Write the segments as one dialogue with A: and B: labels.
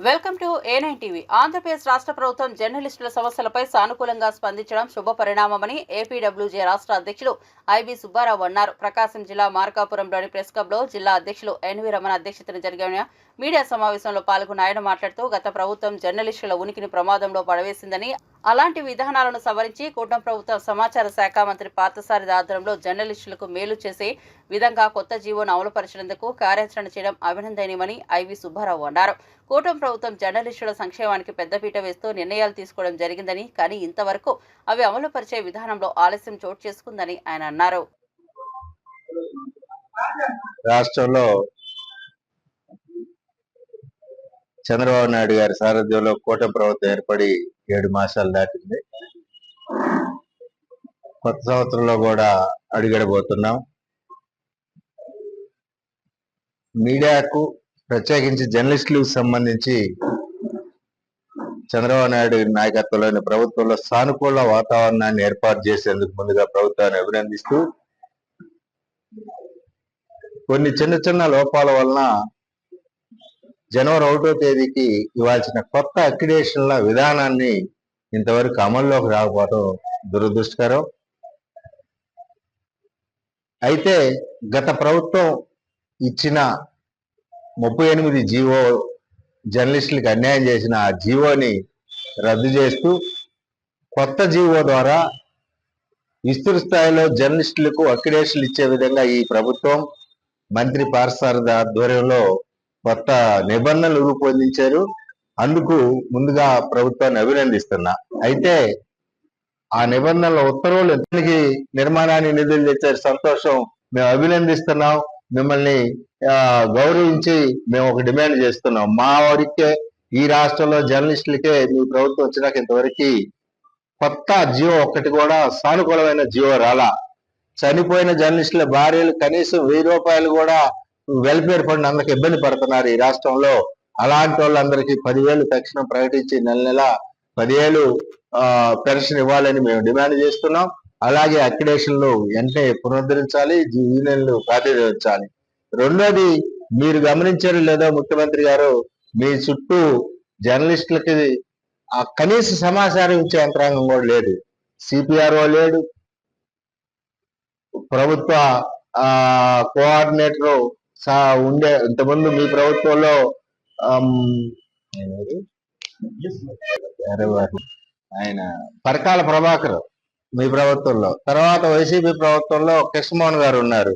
A: Welcome to A nine TV Andhra Pradesh రాష్ట్ర ప్రభుత్వం జర్నలిస్టుల సమస్యలపై సానుకూలంగా స్పందించడం శుభ పరిణామమని ఏపీడబ్ల్యూజే రాష్ట్ర అధ్యక్షులు ఐబీ సుబ్బారావు అన్నారు. ప్రకాశం జిల్లా మార్కాపురంలోని ప్రెస్ క్లబ్లో జిల్లా అధ్యక్షులు ఎన్వి రమణ అధ్యక్షతన జరిగిన మీడియా సమావేశంలో పాల్గొన్న ఆయన మాట్లాడుతూ గత ప్రభుత్వం జర్నలిస్టుల ఉనికిని ప్రమాదంలో పడవేసిందని అలాంటి విధానాలను సవరించి కూటమి ప్రభుత్వం సమాచార శాఖ మంత్రి పార్థసారథి ఆధ్వర్యంలో జర్నలిస్టులకు మేలు చేసే విధంగా కొత్త జీవోను అమలుపరిచినందుకు కార్యాచరణ చేయడం అభినందనీయమని ఐవి సుబ్బారావు అన్నారు. కూటమి ప్రభుత్వం జర్నలిస్టుల సంక్షేమానికి పెద్దపీట వేస్తూ నిర్ణయాలు తీసుకోవడం జరిగిందని కానీ ఇంతవరకు అవి అమలు పరిచే విధానంలో ఆలస్యం చోటు చేసుకుందని ఆయన అన్నారు.
B: రాష్ట్రంలో చంద్రబాబు నాయుడు గారి సారథ్యంలో కూటమి ప్రభుత్వం ఏర్పడి ఏడు మాసాలు దాటింది. కొత్త సంవత్సరంలో కూడా అడుగడబోతున్నాం. మీడియాకు ప్రత్యేకించి జర్నలిస్టులకు సంబంధించి చంద్రబాబు నాయుడు నాయకత్వంలోని ప్రభుత్వంలో సానుకూల వాతావరణాన్ని ఏర్పాటు చేసేందుకు ముందుగా ప్రభుత్వాన్ని అభినందిస్తూ కొన్ని చిన్న చిన్న లోపాల వలన జనవరి ఒకటో తేదీకి ఇవ్వాల్సిన కొత్త అక్రిడేషన్ల విధానాన్ని ఇంతవరకు అమల్లోకి రాకపోవడం దురదృష్టకరం. అయితే గత ప్రభుత్వం ఇచ్చిన ముప్పై ఎనిమిది జీవో జర్నలిస్టులకు అన్యాయం చేసిన ఆ జీవోని రద్దు చేస్తూ కొత్త జీవో ద్వారా విస్తృత స్థాయిలో జర్నలిస్టులకు అక్రిడేషన్లు ఇచ్చే విధంగా ఈ ప్రభుత్వం మంత్రి పార్సారథ ఆధ్వర్యంలో కొత్త నిబంధనలు రూపొందించారు. అందుకు ముందుగా ప్రభుత్వాన్ని అభినందిస్తున్నా. అయితే ఆ నిబంధనల ఉత్తర్వులు ఎంతకి నిర్మాణాన్ని నిధులు తెచ్చారు. సంతోషం. మేము అభినందిస్తున్నాం. మిమ్మల్ని గౌరవించి మేము ఒక డిమాండ్ చేస్తున్నాం. మా వారికే ఈ రాష్ట్రంలో జర్నలిస్టులకే మీ ప్రభుత్వం వచ్చినాక ఇంతవరకు కొత్త జియో ఒకటి కూడా సానుకూలమైన జియో రాలా. చనిపోయిన జర్నలిస్టుల భార్యలు కనీసం వెయ్యి రూపాయలు కూడా వెల్ఫేర్ ఫండ్ అందరికి ఇబ్బంది పడుతున్నారు ఈ రాష్ట్రంలో. అలాంటి వాళ్ళందరికీ పదివేలు తక్షణం ప్రకటించి నెల నెల పదివేలు పెన్షన్ ఇవ్వాలని మేము డిమాండ్ చేస్తున్నాం. అలాగే అక్రిడేషన్లు వెంటనే పునరుద్ధరించాలి యూనియన్లు ప్రాతినిధించాలి రెండోది మీరు గమనించారు లేదో ముఖ్యమంత్రి గారు మీ చుట్టూ జర్నలిస్టులకి ఆ కనీస సమాచారం ఇచ్చే యంత్రాంగం కూడా లేదు. సిపిఆర్ఓ లేడు. ప్రభుత్వ కోఆర్డినేటరు సా ఉండే ఇంతకుముందు మీ ప్రభుత్వంలో ఆయన పరకాల ప్రభాకర్ మీ ప్రభుత్వంలో. తర్వాత వైసీపీ ప్రభుత్వంలో కృష్ణమోహన్ గారు ఉన్నారు.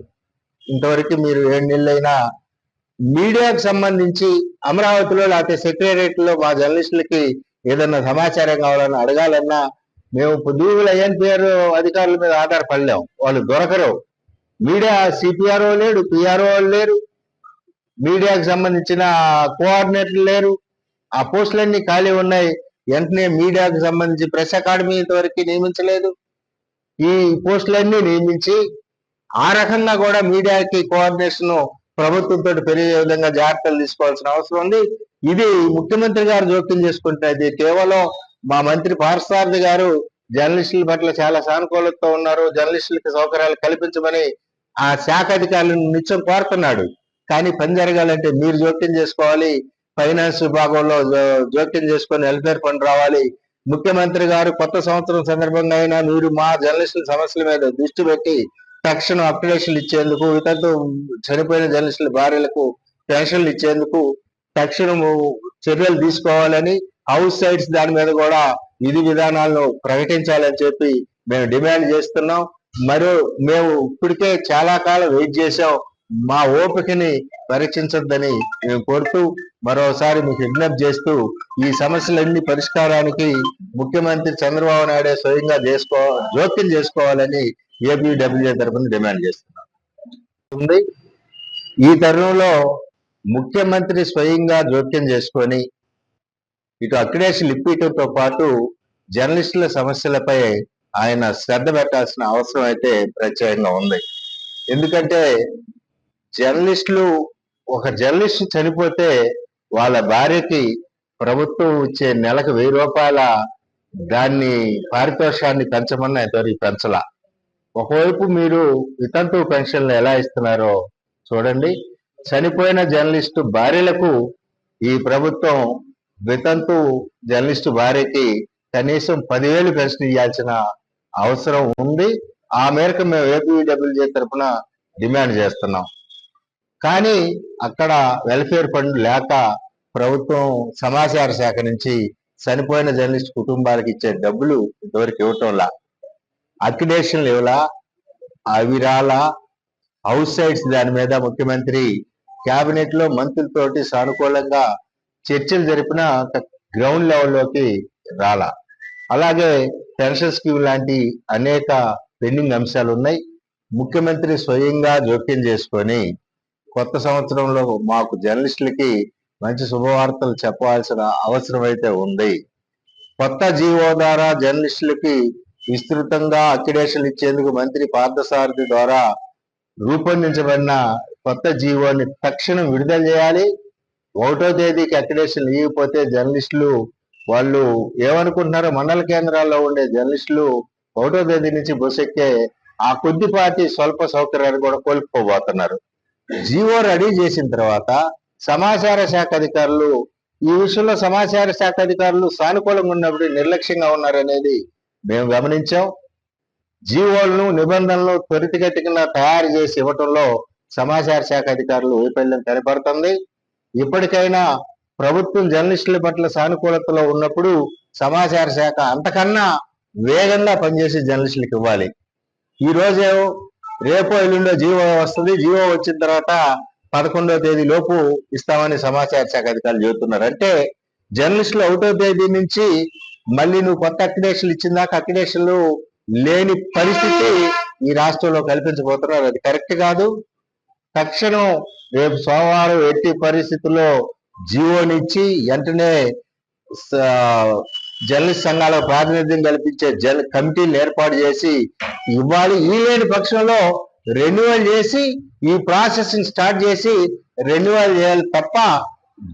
B: ఇంతవరకు మీరు ఏడు నెలలైనా మీడియాకు సంబంధించి అమరావతిలో లేకపోతే సెక్రటరియట్లో మా జర్నలిస్టులకి ఏదన్నా సమాచారం కావాలని అడగాలన్నా మేము పొద్దుగుల ఎన్పిఆర్ అధికారుల మీద ఆధారపడలేం. వాళ్ళు దొరకరు. మీడియా సిపిఆర్ఓ లేడు పిఆర్ఓ లేరు. మీడియాకు సంబంధించిన కోఆర్డినేటర్లు లేరు. ఆ పోస్టులన్నీ ఖాళీ ఉన్నాయి. వెంటనే మీడియాకు సంబంధించి ప్రెస్ అకాడమీ ఇంతవరకు నియమించలేదు. ఈ పోస్టులన్నీ నియమించి ఆ రకంగా కూడా మీడియాకి కోఆర్డినేషన్ ప్రభుత్వంతో పెరిగే విధంగా జాగ్రత్తలు తీసుకోవాల్సిన అవసరం ఉంది. ఇది ముఖ్యమంత్రి గారు జోక్యం చేసుకుంటే అది కేవలం మా మంత్రి పార్సారథి గారు జర్నలిస్టుల పట్ల చాలా సానుకూలతతో ఉన్నారు. జర్నలిస్టులకి సౌకర్యాలు కల్పించమని ఆ శాఖ అధికారులను నిత్యం కోరుతున్నాడు. కానీ పని జరగాలంటే మీరు జోక్యం చేసుకోవాలి. ఫైనాన్స్ విభాగంలో జోక్యం చేసుకొని వెల్ఫేర్ ఫండ్ రావాలి. ముఖ్యమంత్రి గారు కొత్త సంవత్సరం సందర్భంగా అయినా మీరు మా జర్నలిస్టుల సమస్యల మీద దృష్టి పెట్టి తక్షణం అప్లికేషన్లు ఇచ్చేందుకు ఇతరులతో చనిపోయిన జర్నలిస్టుల భార్యలకు పెన్షన్లు ఇచ్చేందుకు తక్షణము చర్యలు తీసుకోవాలని హౌస్ సైడ్స్ దాని మీద కూడా విధి విధానాలను ప్రకటించాలని చెప్పి మేము డిమాండ్ చేస్తున్నాం. మరో మేము ఇప్పటికే చాలా కాలం వెయిట్ చేసాం మా ఓపికని పరీక్షించొద్దని మేము కోరుతూ మరోసారి మీకు విజ్ఞప్తి చేస్తూ ఈ సమస్యలన్నీ పరిష్కారానికి ముఖ్యమంత్రి చంద్రబాబు నాయుడే స్వయంగా చేసుకో జోక్యం చేసుకోవాలని ఏపీడబ్ల్యూఏ తరఫున డిమాండ్ చేస్తున్నాం. ఉంది. ఈ తరుణంలో ముఖ్యమంత్రి స్వయంగా జోక్యం చేసుకొని ఇటు అక్రిడేషన్ ఇప్పించడంతో పాటు జర్నలిస్టుల సమస్యలపై ఆయన శ్రద్ధ పెట్టాల్సిన అవసరం అయితే ప్రత్యేకంగా ఉంది. ఎందుకంటే జర్నలిస్టులు ఒక జర్నలిస్ట్ చనిపోతే వాళ్ళ భార్యకి ప్రభుత్వం ఇచ్చే నెలకు వెయ్యి రూపాయల దాన్ని పారితోషాన్ని పెంచమన్నా ఇంతవరకు పెంచలా. ఒకవైపు మీరు వితంతు పెన్షన్లు ఎలా ఇస్తున్నారో చూడండి. చనిపోయిన జర్నలిస్టు భార్యలకు ఈ ప్రభుత్వం వితంతు జర్నలిస్టు భార్యకి కనీసం పదివేలు పెన్షన్ ఇవ్వాల్సిన అవసరం ఉంది. ఆ మేరకు మేము ఏపీడబ్ల్యూజే తరఫున డిమాండ్ చేస్తున్నాం. కానీ అక్కడ వెల్ఫేర్ ఫండ్ లేక ప్రభుత్వం సమాచార శాఖ నుంచి చనిపోయిన జర్నలిస్ట్ కుటుంబాలకు ఇచ్చే డబ్బులు ఇంతవరకు ఇవ్వటంలా. అక్యుడేషన్లు ఇవ్వలా? అవి రాలా? హౌస్ సైడ్స్ దాని మీద ముఖ్యమంత్రి కేబినెట్లో మంత్రులతోటి సానుకూలంగా చర్చలు జరిపిన గ్రౌండ్ లెవెల్లోకి రాలా. అలాగే పెన్షన్ స్కీమ్ లాంటి అనేక పెండింగ్ అంశాలు ఉన్నాయి. ముఖ్యమంత్రి స్వయంగా జోక్యం చేసుకొని కొత్త సంవత్సరంలో మాకు జర్నలిస్టులకి మంచి శుభవార్తలు చెప్పాల్సిన అవసరం అయితే ఉంది. కొత్త జీవో ద్వారా జర్నలిస్టులకి విస్తృతంగా అక్రిడేషన్ ఇచ్చేందుకు మంత్రి పార్థసారథి ద్వారా రూపొందించబడిన కొత్త జీవోని తక్షణం విడుదల చేయాలి. ఒకటో తేదీకి అక్రిడేషన్ ఇవ్వకపోతే జర్నలిస్టులు వాళ్ళు ఏమనుకుంటున్నారో మండల కేంద్రాల్లో ఉండే జర్నలిస్టులు ఒకటో తేదీ నుంచి బస్సు ఎక్కే ఆ కొద్దిపాటి స్వల్ప సౌకర్యాన్ని కూడా కోల్పోబోతున్నారు. జీవో రెడీ చేసిన తర్వాత సమాచార శాఖ అధికారులు ఈ విషయంలో సమాచార శాఖ అధికారులు సానుకూలంగా ఉన్నప్పుడు నిర్లక్ష్యంగా ఉన్నారనేది మేము గమనించాం. జీవోలను నిబంధనలు త్వరితగతిన తయారు చేసి ఇవ్వటంలో సమాచార శాఖ అధికారులు వైఫల్యం కనపడుతుంది. ఇప్పటికైనా ప్రభుత్వం జర్నలిస్టుల పట్ల సానుకూలతలో ఉన్నప్పుడు సమాచార శాఖ అంతకన్నా వేగంగా పనిచేసే జర్నలిస్టులకు ఇవ్వాలి. ఈ రోజే రేపో ఎల్లుండో జీవో వస్తుంది. జీవో వచ్చిన తర్వాత పదకొండో తేదీ లోపు ఇస్తామని సమాచార శాఖ అధికారులు చెబుతున్నారు. అంటే జర్నలిస్టులు ఒకటో తేదీ నుంచి మళ్ళీ నువ్వు కొత్త అక్రిడేషన్లు ఇచ్చిన దాకా అక్రిడేషన్లు లేని పరిస్థితి ఈ రాష్ట్రంలో కల్పించబోతున్నారు. అది కరెక్ట్ కాదు. తక్షణం రేపు సోమవారం ఎట్టి పరిస్థితుల్లో జీవోనిచ్చి వెంటనే జర్నలిస్ట్ సంఘాలకు ప్రాతినిధ్యం కల్పించే జర్ కమిటీలు ఏర్పాటు చేసి ఇవ్వాలి ఈ లేని పక్షంలో రెన్యువల్ చేసి ఈ ప్రాసెస్ స్టార్ట్ చేసి రెన్యువల్ చేయాలి తప్ప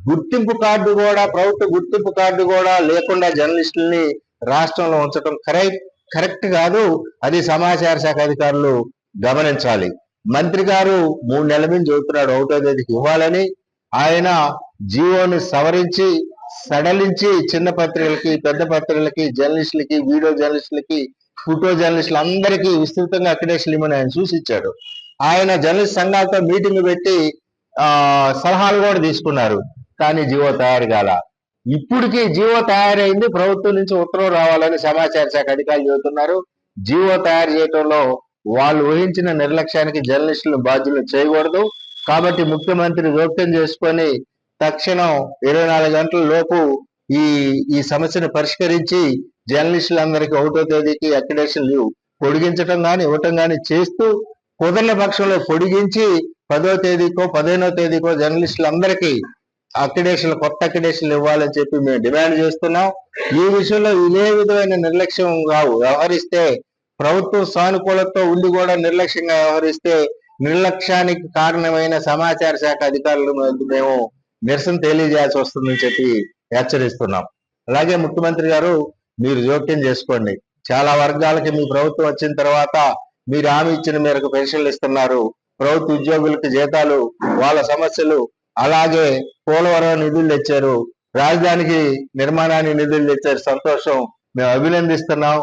B: గుర్తింపు కార్డు కూడా ప్రభుత్వ గుర్తింపు కార్డు కూడా లేకుండా జర్నలిస్టుల్ని రాష్ట్రంలో ఉంచడం కరెక్ట్ కరెక్ట్ కాదు. అది సమాచార శాఖ అధికారులు గమనించాలి. మంత్రి గారు మూడు నెలల నుంచి చెబుతున్నాడు ఒకటో తేదీకి ఇవ్వాలని ఆయన జీవోని సవరించి సడలించి చిన్న పత్రికలకి పెద్ద పత్రికలకి జర్నలిస్టులకి వీడియో జర్నలిస్టులకి ఫోటో జర్నలిస్టులు అందరికీ విస్తృతంగా అక్రిడేషన్ ఇవ్వమని ఆయన సూచించాడు. ఆయన జర్నలిస్ట్ సంఘాలతో మీటింగ్ పెట్టి ఆ సలహాలు కూడా తీసుకున్నారు. కానీ జీవో తయారు కాల. ఇప్పటికి జీవో తయారైంది. ప్రభుత్వం నుంచి ఉత్తర్వులు రావాలని సమాచార శాఖ అధికారులు చెబుతున్నారు. జీవో తయారు చేయటంలో వాళ్ళు ఊహించిన నిర్లక్ష్యానికి జర్నలిస్టులు బాధ్యులు చేయకూడదు. కాబట్టి ముఖ్యమంత్రి జోక్యం చేసుకొని తక్షణం ఇరవై నాలుగు గంటల లోపు ఈ ఈ సమస్యను పరిష్కరించి జర్నలిస్టులందరికీ ఒకటో తేదీకి అక్రిడేషన్ లీవ్ పొడిగించడం కానీ ఇవ్వటం కానీ చేస్తూ కుదరని పక్షంలో పొడిగించి పదో తేదీకో పదిహేనో తేదీకో జర్నలిస్టులందరికీ అక్రిడేషన్ కొత్త అక్రిడేషన్లు ఇవ్వాలని చెప్పి మేము డిమాండ్ చేస్తున్నాం. ఈ విషయంలో ఇదే విధమైన నిర్లక్ష్యం కావు వ్యవహరిస్తే ప్రభుత్వం సానుకూలతో ఉండి కూడా నిర్లక్ష్యంగా వ్యవహరిస్తే నిర్లక్ష్యానికి కారణమైన సమాచార శాఖ అధికారులు మేము నిరసన తెలియజేయాల్సి వస్తుందని చెప్పి హెచ్చరిస్తున్నాం. అలాగే ముఖ్యమంత్రి గారు మీరు జోక్యం చేసుకోండి. చాలా వర్గాలకి మీ ప్రభుత్వం వచ్చిన తర్వాత మీరు హామీ ఇచ్చిన మేరకు పెన్షన్లు ఇస్తున్నారు. ప్రభుత్వ ఉద్యోగులకు జీతాలు వాళ్ళ సమస్యలు అలాగే పోలవరం నిధులు తెచ్చారు. రాజధానికి నిర్మాణానికి నిధులు తెచ్చారు. సంతోషం. మేము అభినందిస్తున్నాం.